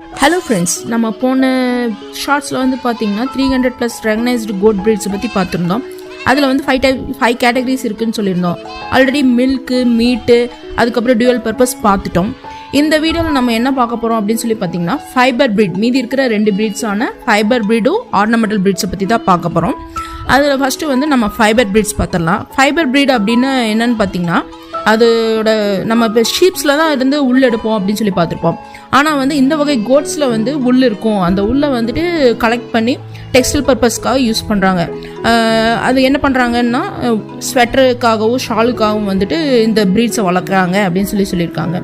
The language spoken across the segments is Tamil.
ஹலோ ஃப்ரெண்ட்ஸ் நம்ம போன ஷார்ட்ஸில் வந்து பார்த்தீங்கன்னா three hundred plus recognised goat பிரீட்ஸை பற்றி பார்த்துருந்தோம் அதில் வந்து ஃபைவ் டைப் ஃபைவ் கேட்டகரிஸ் இருக்குதுன்னு சொல்லியிருந்தோம். ஆல்ரெடி மில்க்கு மீட்டு அதுக்கப்புறம் டியூவல் பர்பஸ் பார்த்துட்டோம் இந்த வீடியோவில் நம்ம என்ன பார்க்க போகிறோம் அப்படின்னு சொல்லி பார்த்தீங்கன்னா ஃபைபர் பிரீட் மீதி இருக்கிற ரெண்டு பிரீட்ஸான ஃபைபர் பிரீடும் ஆர்னமெண்டல் பிரீட்ஸை பற்றி தான் பார்க்க போகிறோம் அதில் ஃபஸ்ட்டு வந்து நம்ம ஃபைபர் பிரீட்ஸ் பார்த்துடலாம் ஃபைபர் பிரீட் அப்படின்னு என்னன்னு பார்த்தீங்கன்னா அதோட நம்ம இப்போ ஷீப்ஸில் தான் இருந்து உள் எடுப்போம் அப்படின்னு சொல்லி பார்த்துருப்போம் ஆனால் வந்து இந்த வகை கோட்ஸில் வந்து உள் இருக்கும். அந்த உள்ளே வந்துட்டு கலெக்ட் பண்ணி டெக்ஸ்டைல் பர்பஸ்க்காக யூஸ் பண்ணுறாங்க அது என்ன பண்ணுறாங்கன்னா ஸ்வெட்டருக்காகவும் ஷாலுக்காகவும் வந்துட்டு இந்த ப்ரீட்ஸை வளர்க்குறாங்க அப்படின்னு சொல்லி சொல்லியிருக்காங்க.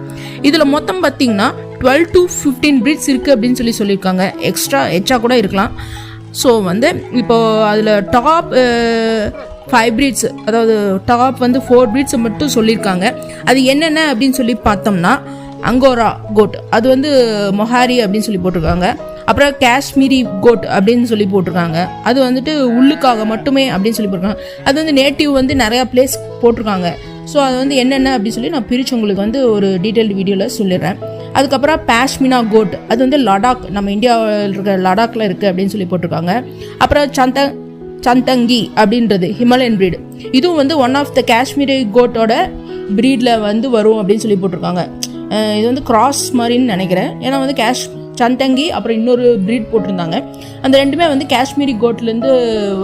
இதில் மொத்தம் பார்த்திங்கன்னா டுவெல் டு ஃபிஃப்டீன் ப்ரீட்ஸ் இருக்குது அப்படின்னு சொல்லி சொல்லியிருக்காங்க. எக்ஸ்ட்ரா எச்சா கூட இருக்கலாம். ஸோ வந்து இப்போது அதில் டாப் ஃபைவ் ப்ரீட்ஸ் அதாவது டாப் வந்து ஃபோர் ப்ரீட்ஸை மட்டும் சொல்லியிருக்காங்க. அது என்னென்ன அப்படின்னு சொல்லி பார்த்தோம்னா அங்கோரா கோட். அது வந்து மொஹாரி அப்படின்னு சொல்லி போட்டிருக்காங்க. அப்புறம் காஷ்மீரி கோட் அப்படின்னு சொல்லி போட்டிருக்காங்க. அது வந்துட்டு உள்ளுக்காக மட்டுமே அப்படின்னு சொல்லி போட்டிருக்காங்க. அது வந்து நேட்டிவ் வந்து நிறையா பிளேஸ் போட்டிருக்காங்க. ஸோ அது வந்து என்னென்ன அப்படின்னு சொல்லி நான் பிரித்து உங்களுக்கு வந்து ஒரு டீட்டெயில்டு வீடியோவில் சொல்லிடுறேன். அதுக்கப்புறம் பாஷ்மினா கோட் அது வந்து லடாக் நம்ம இந்தியாவில் இருக்கிற லடாக்ல இருக்குது அப்படின்னு சொல்லி போட்டிருக்காங்க. அப்புறம் சந்த சந்தங்கி அப்படின்றது ஹிமாலயன் பிரீடு இதுவும் வந்து ஒன் ஆஃப் த காஷ்மீரி கோட்டோட ப்ரீடில் வந்து வரும் அப்படின்னு சொல்லி போட்டிருக்காங்க. இது வந்து கிராஸ் மாதிரின்னு நினைக்கிறேன். ஏன்னா வந்து கேஷ் சந்தங்கி அப்புறம் இன்னொரு ப்ரீட் போட்டிருந்தாங்க. அந்த ரெண்டுமே வந்து காஷ்மீரி கோட்லேருந்து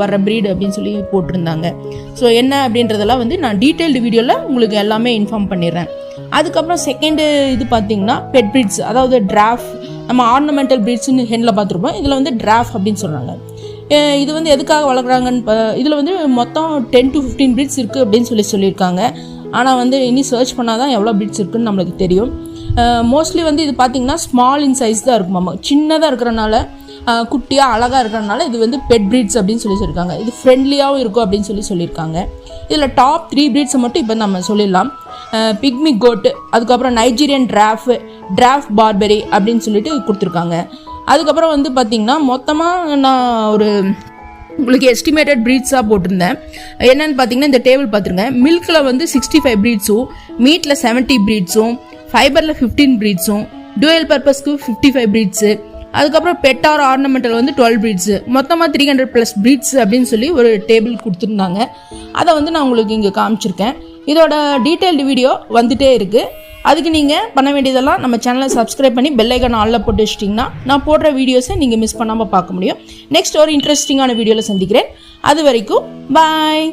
வர்ற ப்ரீடு அப்படின்னு சொல்லி போட்டிருந்தாங்க. ஸோ என்ன அப்படின்றதெல்லாம் வந்து நான் டீட்டெயில்டு வீடியோவில் உங்களுக்கு எல்லாமே இன்ஃபார்ம் பண்ணிடுறேன். அதுக்கப்புறம் செகண்டு இது பார்த்தீங்கன்னா பெட் ப்ரீட்ஸ் அதாவது டிராஃப் நம்ம ஆர்னமெண்டல் ப்ரீட்ஸ்னு ஹெண்டில் பார்த்துருப்போம். இதில் வந்து டிராஃப் அப்படின்னு சொல்கிறாங்க இது வந்து எதுக்காக வளர்க்குறாங்கன்னு இதில் வந்து மொத்தம் டென் டு ஃபிஃப்டீன் ப்ரீட்ஸ் இருக்குது அப்படின்னு சொல்லி சொல்லியிருக்காங்க. ஆனால் வந்து இனி சர்ச் பண்ணால் தான் எவ்வளோ ப்ரீட்ஸ் இருக்குன்னு நம்மளுக்கு தெரியும். மோஸ்ட்லி வந்து இது பார்த்திங்கன்னா ஸ்மால் இன் சைஸ் தான் இருக்கும். ஆமாம் சின்னதாக இருக்கிறனால குட்டியாக அழகாக இருக்கிறனால இது வந்து பெட் ப்ரீட்ஸ் அப்படின்னு சொல்லி சொல்லியிருக்காங்க. இது ஃப்ரெண்ட்லியாகவும் இருக்கும் அப்படின்னு சொல்லி சொல்லியிருக்காங்க. இதில் டாப் த்ரீ ப்ரீட்ஸை மட்டும் இப்போ நம்ம சொல்லிடலாம். பிக்மி கோட்டு அதுக்கப்புறம் நைஜீரியன் டிராஃப் டிராஃப் பார்பெரி அப்படின்னு சொல்லிட்டு கொடுத்துருக்காங்க. அதுக்கப்புறம் வந்து பார்த்திங்கன்னா மொத்தமாக நான் ஒரு உங்களுக்கு எஸ்டிமேட்டட் ப்ரீட்ஸாக போட்டிருந்தேன். என்னென்னு பார்த்தீங்கன்னா இந்த டேபிள் பார்த்துருங்க மில்கில் வந்து சிக்ஸ்டி ஃபைவ் ப்ரீட்ஸும் மீட்டில் செவன்ட்டி ப்ரீட்ஸும் ஃபைபரில் ஃபிஃப்டீன் ப்ரீட்ஸும் டுவெல் பர்பஸ்க்கு ஃபிஃப்டி ஃபைவ் ப்ரீட்ஸு அதுக்கப்புறம் பெட்டார் ஆர்னமெண்டல் வந்து டுவெல் ப்ரீட்ஸு மொத்தமாக த்ரீ ஹண்ட்ரட் ப்ளஸ் ப்ரீட்ஸ் அப்படின்னு சொல்லி ஒரு டேபிள் கொடுத்துருந்தாங்க. அதை வந்து நான் உங்களுக்கு இங்கே காமிச்சிருக்கேன். இதோட டீட்டெயில்டு வீடியோ வந்துட்டே இருக்குது அதுக்கு நீங்கள் பண்ண வேண்டியதெல்லாம் நம்ம சேனலை சப்ஸ்கிரைப் பண்ணி பெல்லைக்கான ஆளில் போட்டு வச்சிட்டிங்கன்னா நான் போடுற வீடியோஸை நீங்கள் மிஸ் பண்ணாமல் பார்க்க முடியும். நெக்ஸ்ட் ஒரு இன்ட்ரெஸ்டிங்கான வீடியோவில் சந்திக்கிறேன். அது வரைக்கும் பாய்